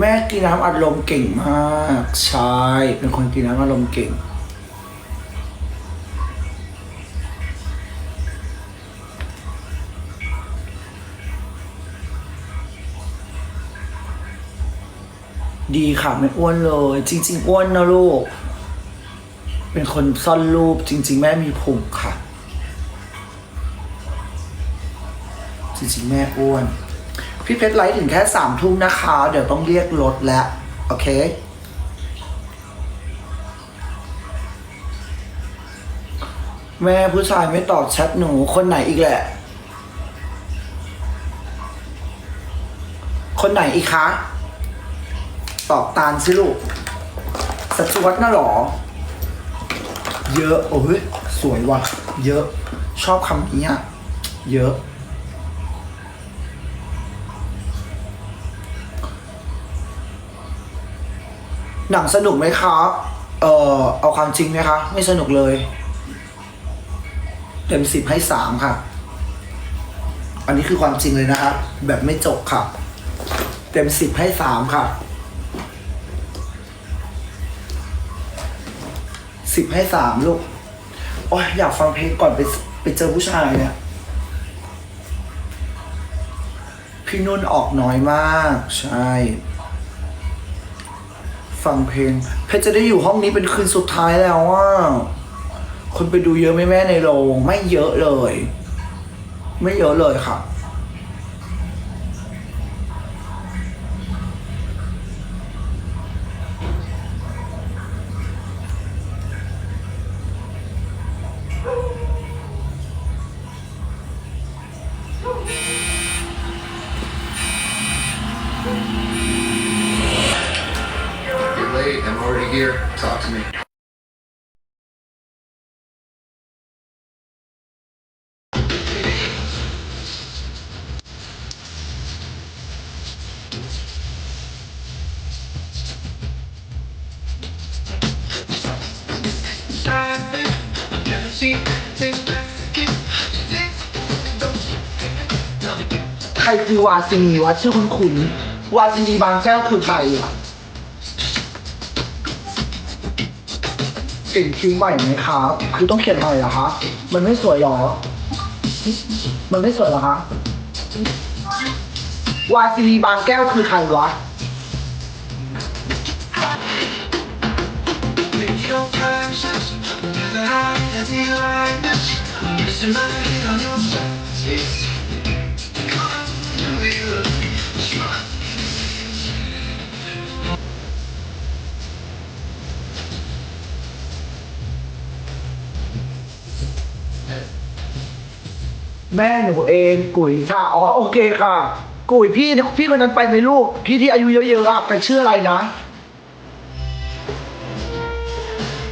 แม่กินน้ำอัดลมเก่งมากใช่เป็นคนกินน้ำอัดลมเก่ง ดีค่ะไม่อ้วนเลย จริง ๆ อ้วนนะลูก เป็นคนซ่อนรูปจริง ๆ แม่มีพุงค่ะ จริง ๆ แม่อ้วน พี่เพชรไลฟ์ถึงแค่สามทุ่มนะคะ เดี๋ยวต้องเรียกรถแล้ว โอเค แม่ผู้ชายไม่ตอบแชทหนูคนไหนอีกแหละ คนไหนอีกคะ ตอบตาลสิลูกสจวตน่ะหรอ เยอะ โอ้ย สวยว่ะ เยอะ ชอบคำนี้อะ เยอะ หนังสนุกไหมครับ เอ่อเอาความจริงไหมคะ ไม่สนุกเลย เต็มสิบให้สามค่ะ อันนี้คือความจริงเลยนะครับ แบบไม่จบค่ะ เต็มสิบให้สามค่ะสิบให้สามลูก โอ้ยอยากฟังเพลงก่อนไปไปเจอผู้ชายเนี่ย พี่นุ่นออกน้อยมาก ใช่ ฟังเพลง เพชรจะได้อยู่ห้องนี้เป็นคืนสุดท้ายแล้วว่า คนไปดูเยอะไหมแม่ในโรงไม่เยอะเลย ไม่เยอะเลยค่ะ here. Talk to me. ใครคือวาซินีวะชื่อคุณขุนวาซินีบางแก้วคือใครอะ เก่งคิ้วใหม่ไหมครับ คือต้องเขียนใหม่เหรอคะ มันไม่สวยหรอ มันไม่สวยเหรอคะ วาซีบางแก้วคือใครวะ แม่หนูเองกุยค่ะอ๋อโอเคค่ะ กุยพี่พี่คนนั้นไปไหมลูกพี่ที่อายุเยอะๆอะแต่ชื่ออะไรนะ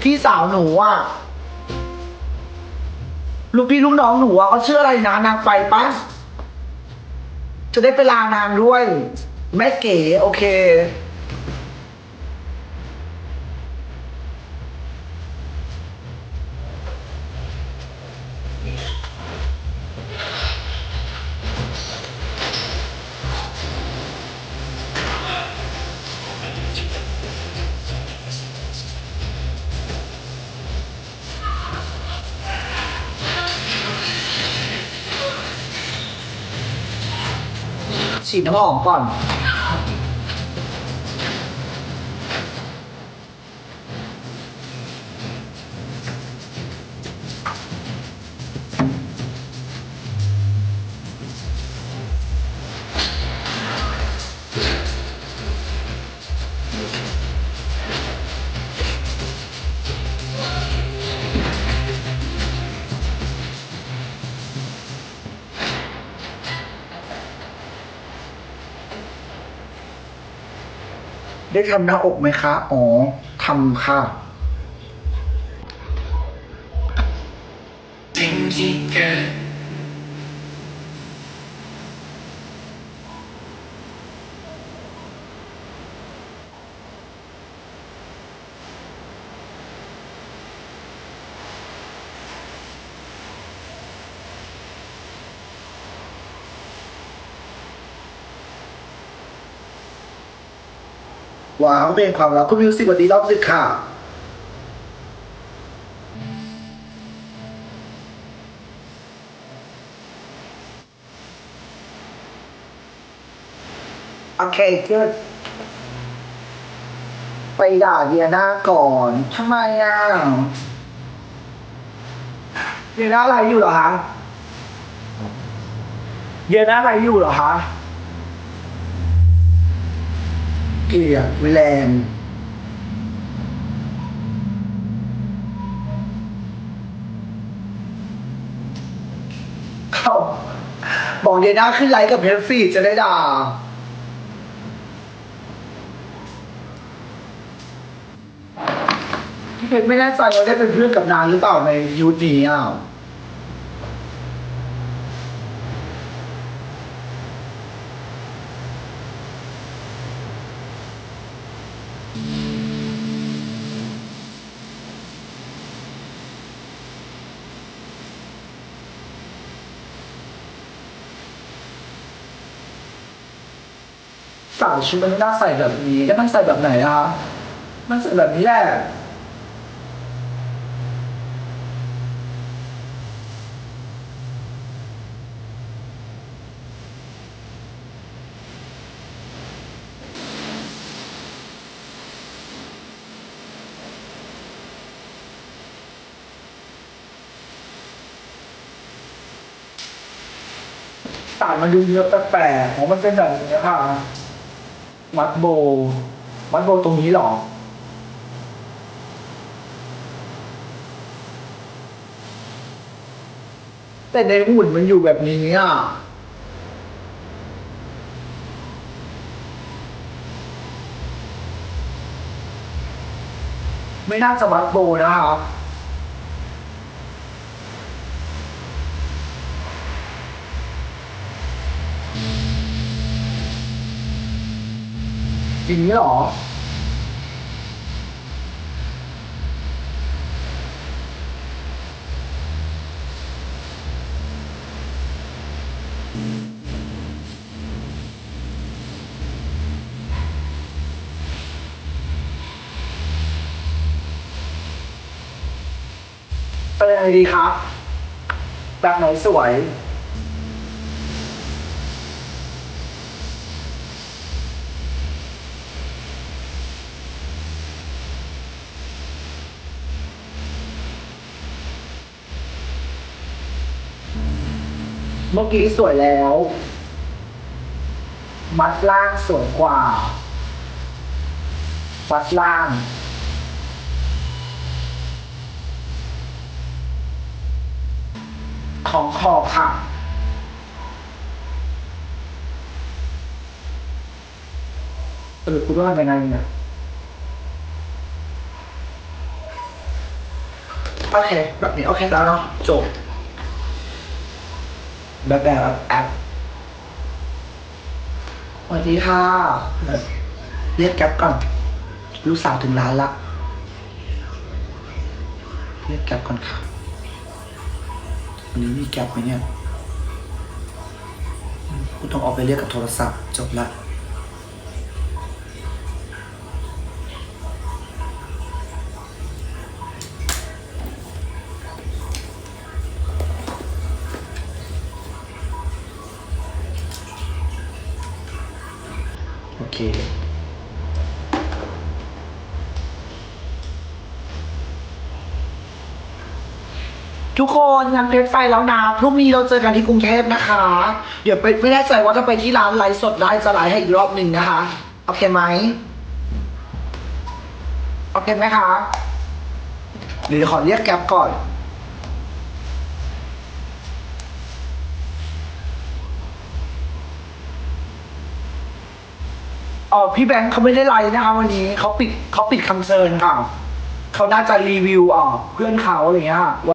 พี่สาวหนูอะลูกพี่ลูกน้องหนูอะเขาชื่ออะไรนะนางไปปะจะได้ไปลานางด้วย แม่เก๋โอเค ฉีดน้ำหอมก่อน ได้ทำหน้าอกไหมคะ อ๋อทำค่ะ ว้าวเพลงความรักคุณมิวสิกวันนี้รอบดึกค่ะโอเคก็ไปด่าเดียนาก่อนทำไมอะเดียนาอะไรอยู่เหรอคะเดียนาอะไรอยู่เหรอคะ เกลียดแรงเขาบอกเดียนาขึ้นไลฟ์กับเพจฟีจะได้ด่า พี่เพชรไม่แน่ใจว่าได้เป็นเพื่อนกับนางหรือเปล่าในยุคนี้อะ สาวชุดมันไม่น่าใส่แบบนี้ก็ต้องใส่แบบไหนอะมันใส่แบบนี้แหละสายมันดูเยอะแปลกๆของมันเป็นแบบนี้ค่ะ มัดโบมัดโบตรงนี้หรอ แต่ในหุ่นมันอยู่แบบนี้อะไม่น่าจะมัดโบนะครับ อย่างนี้หรอ เป็นยังไงดีครับแบบไหนสวย เมื่อกี้สวยแล้ว มัดล่างสวยกว่า มัดล่าง ของขอบค่ะเออคุณว่ายังไงเนี่ยโอเค แบบนี้โอเคแล้วเนาะจบ แบบแบบแอปสวัสดีค่ะ เรียกแก๊ปก่อน ลูกสาวถึงร้านละ เรียกแก๊ปก่อนค่ะวันนี้มีแก๊ปไหมเนี่ยกูต้องออกไปเรียกกับโทรศัพท์จบละ ทุกคนงานเพชรไฟแล้วนะพรุ่งนี้เราเจอกันที่กรุงเทพนะคะ เดี๋ยวไปไม่แน่ใจว่าถ้าไปที่ร้านไลฟ์สดได้จะไลฟ์ให้อีกรอบหนึ่งนะคะโอเคไหมโอเคไหมคะเดี๋ยวขอเรียกแก๊ปก่อนอ๋อพี่แบงค์เขาไม่ได้ไลฟ์นะคะวันนี้เขาปิดเขาปิดคำเชิญค่ะเขาน่าจะรีวิวอ่อเพื่อนเขาอะไรเงี้ยค่ะ